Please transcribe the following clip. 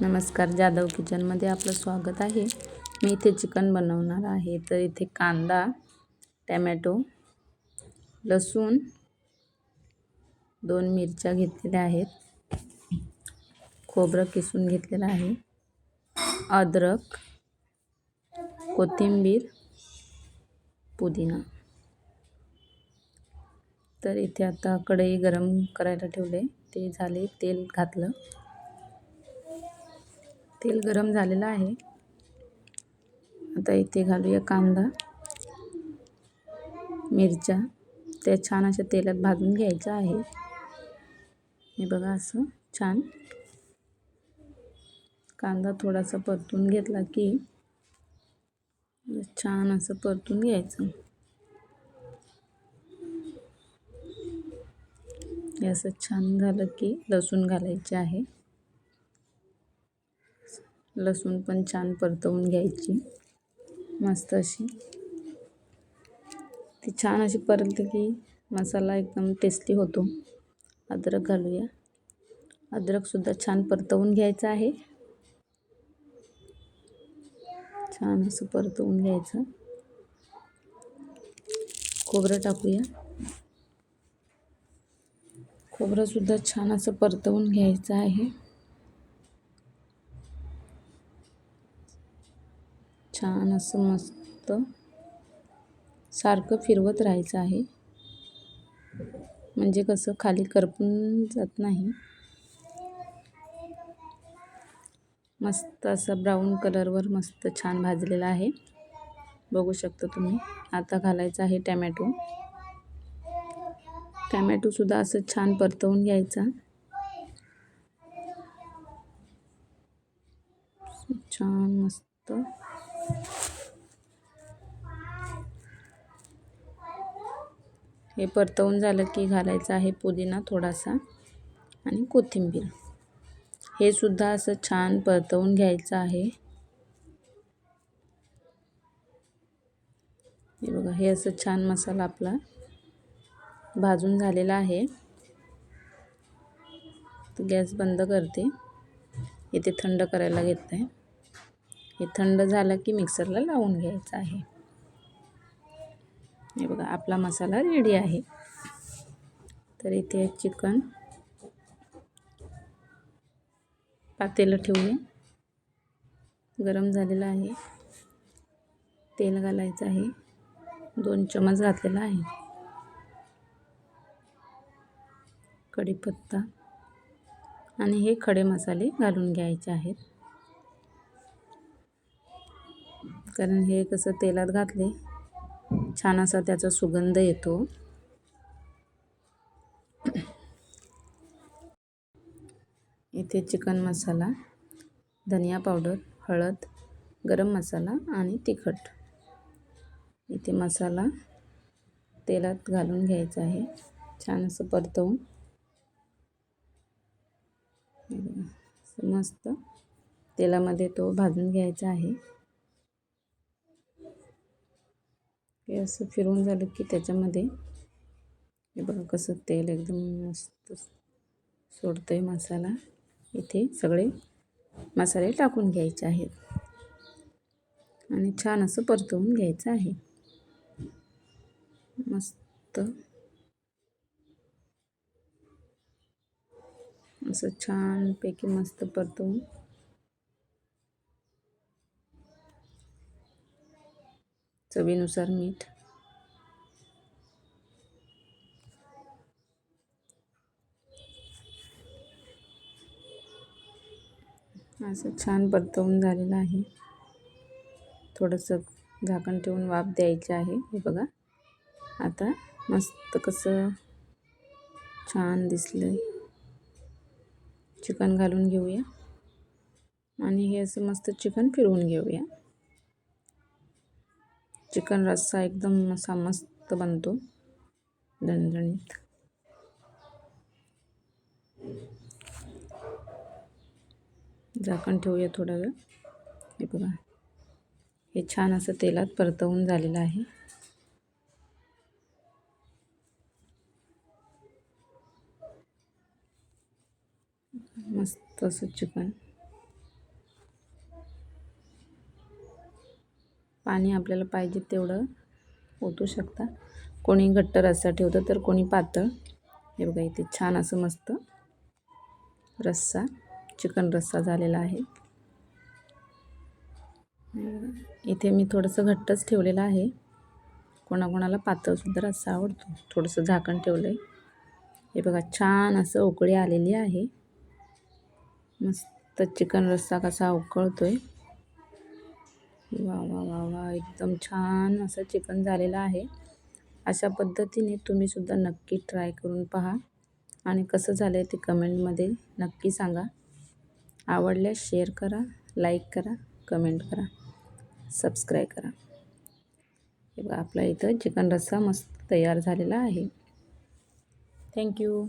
नमस्कार जाधव किचनमध्ये आपलं स्वागत आहे. मी इथे चिकन बनवणार आहे. तर इथे कांदा टॅमॅटो लसूण दोन मिरच्या घेतलेल्या आहेत. खोबरं किसून घेतलेलं आहे. अद्रक कोथिंबीर पुदिना. तर इथे आता कढई गरम करायला ठेवले. ते झाले तेल घातलं. तेल गरम झालेलं आहे. आता इथे घालूया कांदा मिरच्या. त्या छान अशा तेलात भाजून घ्यायच्या आहे हे बघा असं छान. कांदा थोडासा परतून घेतला की छान असं परतून घ्यायचं. हे असं छान झालं की लसूण घालायचे आहे. लसूण पण छान परतवून घ्यायची. मस्त अशी. ती छान अशी परतली की मसाला एकदम टेस्टी होतो. अद्रक घालूया. अद्रकसुद्धा छान परतवून घ्यायचं आहे. छान असं परतवून घ्यायचं. खोबरं टाकूया. खोबरंसुद्धा छान असं परतवून घ्यायचं आहे. छान असं मस्त सारखं फिरवत राहायचं आहे. म्हणजे कसं खाली करपून जात नाही. मस्त असं ब्राऊन कलरवर मस्त छान भाजलेला आहे. बघू शकता तुम्ही. आता घालायचं आहे टॅमॅटो. टॅमॅटोसुद्धा असं छान परतवून घ्यायचा. छान मस्त. हे परतवून झालं की घालायचं आहे पुदिना थोडासा आणि कोथिंबीर. हे सुद्धा असं छान परतवून घ्यायचं आहे. हे बघा हे असं छान मसाला आपला भाजून झालेला आहे. गॅस बंद करते. इथे थंड करायला घेत आहे हे थंड झालं की मिक्सरला लावून घ्यायचं आहे. हे बघा आपला मसाला रेडी आहे. तर इथे चिकन पातेलं ठेवले. गरम झालेलं आहे. तेल घालायचं आहे. दोन चमच घातलेला आहे. कढीपत्ता आणि हे खडे मसाले घालून घ्यायचे आहेत. कारण हे कसं तेलात घातले छान असा त्याचा सुगंध येतो. इथे चिकन मसाला धनिया पावडर हळद गरम मसाला आणि तिखट. इथे मसाला तेलात घालून घ्यायचा आहे. छान असं परतवून मस्त तेलामध्ये तो भाजून घ्यायचा आहे. हे असं फिरवून झालं की त्याच्यामध्ये हे बघा कसं तेल एकदम मस्त सोडतं आहे मसाला. इथे सगळे मसाले टाकून घ्यायचे आहेत. आणि छान असं परतवून घ्यायचं आहे. मस्त. असं छानपैकी मस्त परतवून चवीनुसार मीठ. असं छान परतवून झालेलं आहे. थोडंसं झाकण ठेवून वाफ द्यायची आहे. हे बघा. आता मस्त कसं छान दिसलं चिकन घालून घेऊया. आणि हे असं मस्त चिकन फिरवून घेऊया. चिकन रस्सा एकदम असा मस्त बनतो. दणदणीत. झाकण ठेवूया थोडा वेळ. हे बघा. हे छान असं तेलात परतवून झालेलं आहे. मस्त असं चिकन. पाणी आपल्याला पाहिजे तेवढं ओतू शकता. कोणी घट्ट रस्सा ठेवतं तर कोणी पातळ. हे बघा इथे छान असं मस्त रस्सा चिकन रस्सा झालेला आहे. इथे मी थोडंसं घट्टच ठेवलेलं आहे. कोणाकोणाला पातळसुद्धा रस्सा आवडतो. थोडंसं झाकण ठेवलं आहे हे बघा छान असं उकळी आलेली आहे. मस्त चिकन रस्सा कसा उकळतो आहे वा वा वा. एकदम छान असं चिकन झालेलं आहे. अशा पद्धतीने तुम्हीसुद्धा नक्की ट्राय करून पहा. आणि कसं झालं आहे ते कमेंटमध्ये नक्की सांगा. आवडल्यास शेअर करा लाईक करा कमेंट करा सबस्क्राईब करा. हे बघा आपला इथं चिकन रस्सा मस्त तयार झालेला आहे. थँक्यू